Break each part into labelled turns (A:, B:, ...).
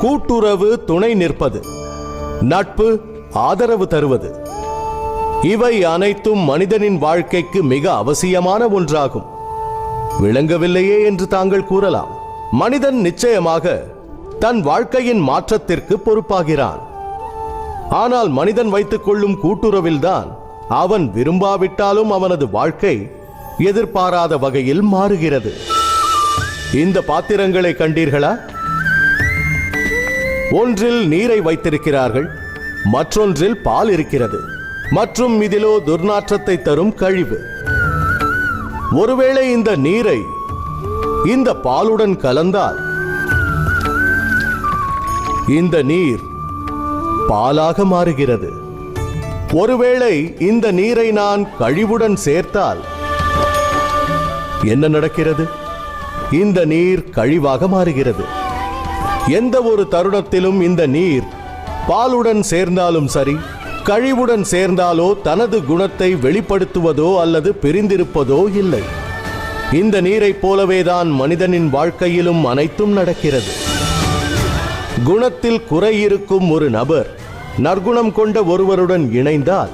A: கூட்டுறவு துணை நிற்பது. நட்பு ஆதரவு தருவது. இவை அனைத்தும் மனிதனின் வாழ்க்கைக்கு மிக அவசியமான ஒன்றாகும். விளங்கவில்லையே என்று தாங்கள் கூறலாம். மனிதன் நிச்சயமாக தன் வாழ்க்கையின் மாற்றத்திற்கு பொறுப்பாகிறான். ஆனால் மனிதன் வைத்துக் கொள்ளும் கூட்டுறவில்தான் அவன் விரும்பாவிட்டாலும் அவனது வாழ்க்கை எதிர்பாராத வகையில் மாறுகிறது. இந்த பாத்திரங்களை கண்டீர்களா? ஒன்றில் நீரை வைத்திருக்கிறார்கள் மற்றொன்றில் பால் இருக்கிறது மற்றும் இதிலோ துர்நாற்றத்தை தரும் கழிவு. ஒருவேளை இந்த நீரை இந்த பாலுடன் கலந்தால் இந்த நீர் பாலாக மாறுகிறது. ஒருவேளை இந்த நீரை நான் கழிவுடன் சேர்த்தால் என்ன நடக்கிறது? இந்த நீர் கழிவாக மாறுகிறது. எந்த ஒரு தருணத்திலும் இந்த நீர் பாலுடன் சேர்ந்தாலும் சரி கழிவுடன் சேர்ந்தாலோ தனது குணத்தை வெளிப்படுத்துவதோ அல்லது பிரிந்திருப்பதோ இல்லை. இந்த நீரைப் போலவேதான் மனிதனின் வாழ்க்கையிலும் அனைத்தும் நடக்கிறது. குணத்தில் குறை இருக்கும் ஒரு நபர் நற்குணம் கொண்ட ஒருவருடன் இணைந்தால்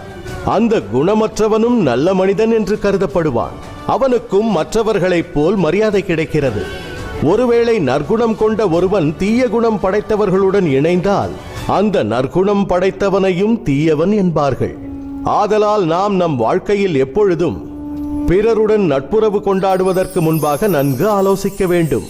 A: அந்த குணமற்றவனும் நல்ல மனிதன் என்று கருதப்படுவான். அவனுக்கும் மற்றவர்களைப் போல் மரியாதை கிடைக்கிறது. ஒருவேளை நற்குணம் கொண்ட ஒருவன் தீய குணம் படைத்தவர்களுடன் இணைந்தால் அந்த நற்குணம் படைத்தவனையும் தீயவன் என்பார்கள். ஆதலால் நாம் நம் வாழ்க்கையில் எப்பொழுதும் பிறருடன் நட்புறவு கொண்டாடுவதற்கு முன்பாக நன்கு ஆலோசிக்க வேண்டும்.